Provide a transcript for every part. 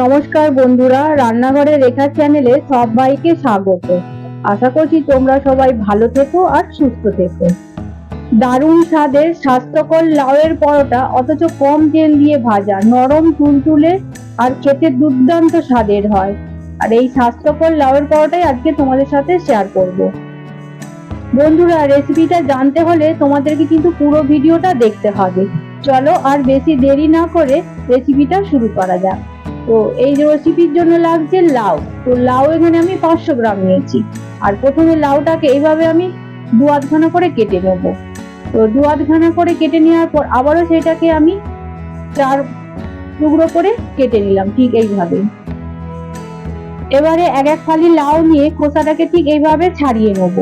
নমস্কার বন্ধুরা রান্নাঘরে রেখা চ্যানেলে সবাইকে স্বাগত। আশা করছি তোমরা সবাই ভালো থেকো আর সুস্থ থেকো। দারুণ স্বাদের স্বাস্থ্যকর লাউয়ের পরোটা, অথচ কম তেল দিয়ে ভাজা, নরম তুলতুলে আর খেতে দুর্দান্ত স্বাদের হয়। আর এই স্বাস্থ্যকর লাউয়ের পরোটাই আজকে তোমাদের সাথে শেয়ার করব। বন্ধুরা রেসিপিটা জানতে হলে তোমাদেরকে কিন্তু পুরো ভিডিওটা দেখতে হবে। চলো আর বেশি দেরি না করে রেসিপিটা শুরু করা যাক। তো এই রেসিপির জন্য লাগছে লাউ। তো লাউ এখানে আমি পাঁচশো গ্রাম নিয়েছি। আর প্রথমে লাউটাকে এইভাবে আমি দু আধখানা করে কেটে নেব। তো দু আধখানা করে কেটে নেওয়ার পর আবারও সেটাকে আমি চার টুকরো করে কেটে নিলাম ঠিক এইভাবে। এবারে এক এক ফালি লাউ নিয়ে খোসাটাকে ঠিক এইভাবে ছাড়িয়ে নেব।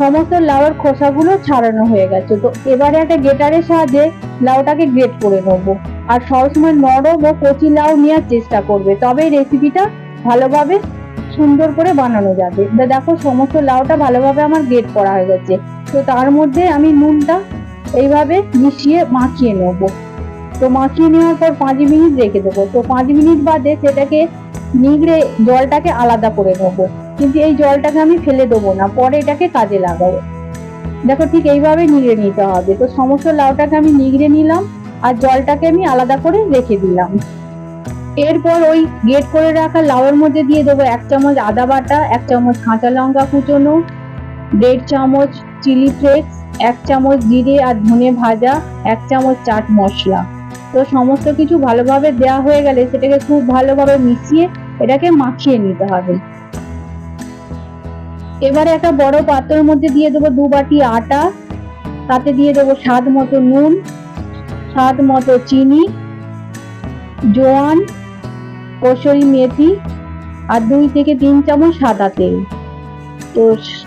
সমস্ত লাউয়ের খোসাগুলো ছাড়ানো হয়ে গেছে। তো এবারে একটা গেটারের সাহায্যে লাউটাকে গ্রেট করে নেব। আর সবসময় নরম ও কচি লাউ নেওয়ার চেষ্টা করবে। তবে রেসিপিটা ভালোভাবে সুন্দর করে বানানো যাবে। দেখো, সমস্ত লাউটা ভালোভাবে আমার গ্রেট করা হয়ে গেছে। তো তার মধ্যে আমি নুনটা এইভাবে মিশিয়ে মাখিয়ে নেব। তো মাখিয়ে নেওয়ার পর পাঁচ মিনিট রেখে দেবো। তো পাঁচ মিনিট বাদে সেটাকে নিগড়ে জলটাকে আলাদা করে নেব। কিন্তু এই জলটাকে আমি ফেলে দেবো না, পরে এটাকে কাজে লাগাবো। দেখো ঠিক এইভাবে নিগড়ে নিতে হবে। তো সমস্ত লাউটাকে আমি নিগড়ে নিলাম, আর জলটাকে আমি আলাদা করে রেখে দিলাম। এরপর ওই গেট করে রাখা লাউয়ের মধ্যে দিয়ে দেবো এক চামচ আদা বাটা, এক চামচ কাঁচা লঙ্কা কুচোনো, দেড় চামচ চিলি ফ্লেক্স, এক চামচ জিরে আর ধনে ভাজা, এক চামচ চাট মশলা। তো সমস্ত কিছু ভালোভাবে দেওয়া হয়ে গেলে সেটাকে খুব ভালোভাবে মিশিয়ে এটাকে মাখিয়ে নিতে হবে। এবারে একটা বড় পাত্রের মধ্যে দিয়ে দেবো দু বাটি আটা, তাতে দিয়ে দেবো স্বাদ মতো নুন, স্বাদ মতো চিনি, জোয়ান, কসুরি মেথি আর দুই থেকে তিন চামচ সাদা তেল। তো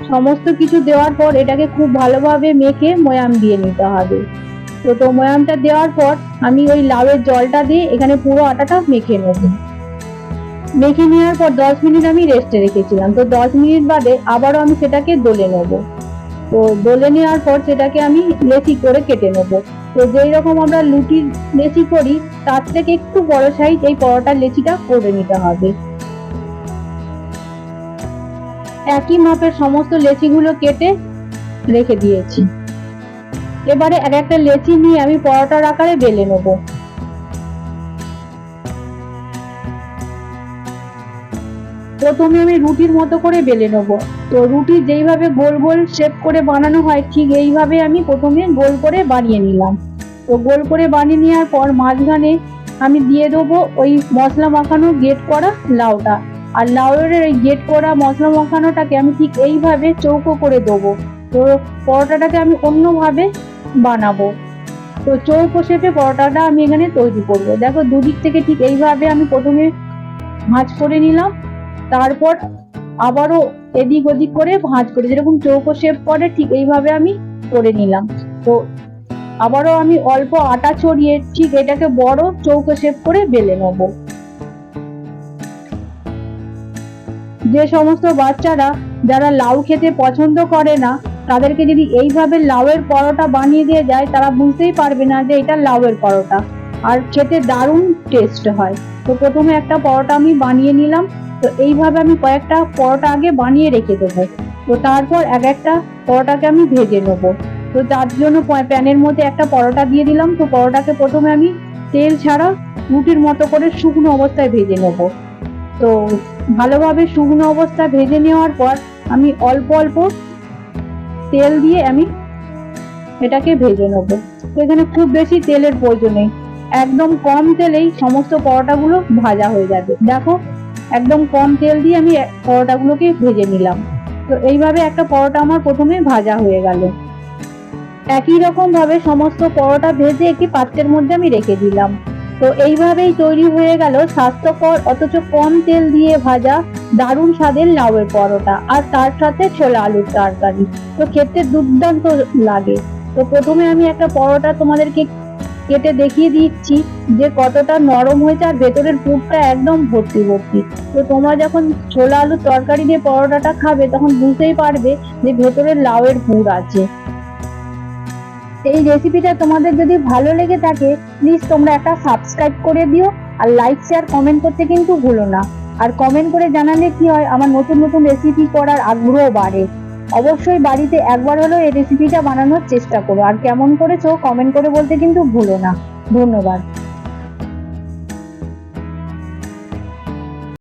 সমস্ত কিছু দেওয়ার পর এটাকে খুব ভালোভাবে মেখে ময়াম দিয়ে নিতে হবে। তো তো ময়ামটা দেওয়ার পর আমি ওই লাউয়ের জলটা দিয়ে এখানে পুরো আটাটা মেখে নেব। মেখে নেওয়ার পর দশ মিনিট আমি রেস্টে রেখেছিলাম। তো দশ মিনিট বাদে আবারও আমি সেটাকে দলে নেব। তো দলে নেওয়ার পর সেটাকে আমি লেচি করে কেটে নেব। তো যেই রকম আমরা লুটির লেচি করি, তার থেকে একটু বড় সাইজ এই পরোটার লেচিটা করে নিতে হবে। একই মাপের সমস্ত লেচিগুলো কেটে রেখে দিয়েছি। এবারে এক একটা লেচি নিয়ে আমি পরোটার আকারে বেলে নেব। প্রথমে আমি রুটির মতো করে বেলে নেব। তো রুটি যেইভাবে গোল গোল শেপ করে বানানো হয়, ঠিক এইভাবে আমি প্রথমে গোল করে বানিয়ে নিলাম। তো গোল করে বানিয়ে নেওয়ার পর মাঝখানে আমি দিয়ে দেবো ওই মশলা মাখানো গেট করা লাউটা। আর লাউয়ের ওই গেট করা মশলা মাখানোটাকে আমি ঠিক এইভাবে চৌকো করে দেবো। তো পরোটাটাকে আমি অন্যভাবে বানাবো। তো চৌকো শেপে পরোটাটা আমি এখানে তৈরি করব। দেখো দুদিক থেকে ঠিক এইভাবে আমি প্রথমে ভাঁজ করে নিলাম। তারপর আবারও এদিক ওদিক করে ভাঁজ করে, যেরকম চৌকো শেপ করে ঠিক এইভাবে আমি করে নিলাম। তো আবারও আমি অল্প আটা ছড়িয়ে ঠিক এটাকে বড় চৌকো শেপ করে বেলে নেব। যে সমস্ত বাচ্চারা যারা লাউ খেতে পছন্দ করে না, তাদেরকে যদি এইভাবে লাউয়ের পরোটা বানিয়ে দিয়ে যায়, তারা বুঝতেই পারবে না যে এটা লাউয়ের পরোটা। আর খেতে দারুণ টেস্ট হয়। তো প্রথমে একটা পরোটা আমি বানিয়ে নিলাম। তো এইভাবে আমি কয়েকটা পরোটা আগে বানিয়ে রেখে দেবো। তো তারপর এক একটা পরোটাকে আমি ভেজে নেব। তো তার জন্য প্যানের মধ্যে একটা পরোটা দিয়ে দিলাম। তো পরোটাকে প্রথমে আমি তেল ছাড়া রুটির মতো করে শুকনো অবস্থায় ভেজে নেব। তো ভালোভাবে শুকনো অবস্থায় ভেজে নেওয়ার পর আমি অল্প অল্প তেল দিয়ে আমি এটাকে ভেজে নেব। তো এখানে খুব বেশি তেলের প্রয়োজন নেই। একদম কম তেলেই সমস্ত পরোটাগুলো ভাজা হয়ে যাবে। দেখো একদম কম তেল দিয়ে আমি পরোটাগুলোকে ভেজে নিলাম। তো এইভাবে একটা পরোটা আমার প্রথমে ভাজা হয়ে গেল। একই রকম ভাবে সমস্ত পরোটা ভেজে একটি পাত্রের মধ্যে আমি রেখে দিলাম। তো এইভাবেই তৈরি হয়ে গেল স্বাস্থ্যকর, অথচ কম তেল দিয়ে ভাজা দারুণ স্বাদের লাউয়ের পরোটা, আর তার সাথে ছোলা আলুর তরকারি। তো খেতে দুর্দান্ত লাগে। তো প্রথমে আমি একটা পরোটা তোমাদেরকে কেটে দেখিয়ে দিচ্ছি যে কতটা নরম হয়েছে আর ভেতরের পুরটা একদম ভর্তি ভর্তি। তো তোমরা যখন ছোলা আলুর তরকারি দিয়ে পরোটাটা খাবে, তখন বুঝতেই পারবে যে ভেতরের লাউয়ের পুর আছে। এই রেসিপিটা তোমাদের যদি ভালো লেগে থাকে প্লিজ তোমরা একটা সাবস্ক্রাইব করে দিও আর লাইক শেয়ার কমেন্ট করতে কিন্তু ভুলো না। আর কমেন্ট করে জানালে কি হয়, আমার নতুন নতুন রেসিপি করার আগ্রহ বাড়ে। অবশ্যই বাড়িতে একবার হলেও এই রেসিপিটা বানানোর চেষ্টা করো। আর কেমন করেছ কমেন্ট করে বলতে কিন্তু ভুলো না। ধন্যবাদ।